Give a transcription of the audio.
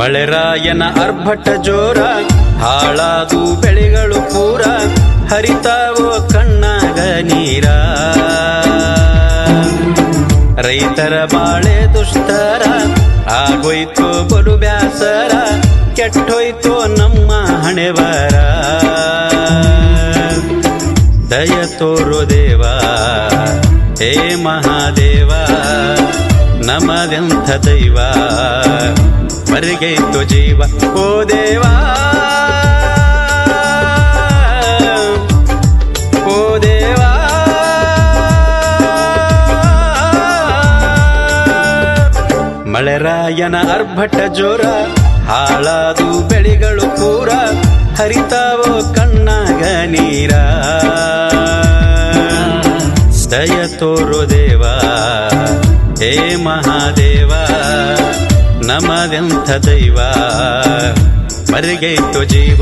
ಮಳೆರಾಯನ ಅರ್ಭಟ ಜೋರ ಹಾಳಾದು ಬೆಳೆಗಳು ಪೂರ, ಹರಿತಾವೋ ಕಣ್ಣಾಗ ನೀರ. ರೈತರ ಬಾಳೆ ದುಷ್ಟರ, ಆಗೋಯ್ತು ಬಲು ಬ್ಯಾಸರ, ಕೆಟ್ಟೋಯ್ತು ನಮ್ಮ ಹಣೆವರ. ದಯ ತೋರು ದೇವ, ಹೇ ಮಹಾದೇವ, ನಮದೆಂಥ ದೈವ. ಮರಿಗೈತು ಜೀವ. ಓ ದೇವಾ. ಓ ದೇವಾ. ಮಳೆರಾಯನ ಅರ್ಭಟ ಜೋರ, ಹಾಳಾದು ಬೆಳೆಗಳು ಪೂರ, ಹರಿತಾವೋ ಕಣ್ಣಾಗ ನೀರ. ದಯ ತೋರು ದೇವ, ಹೇ ಮಹಾದೇವ. ನಮದೆಂಥ ದೈವ ಮರಿಗೈತು ಜೀವ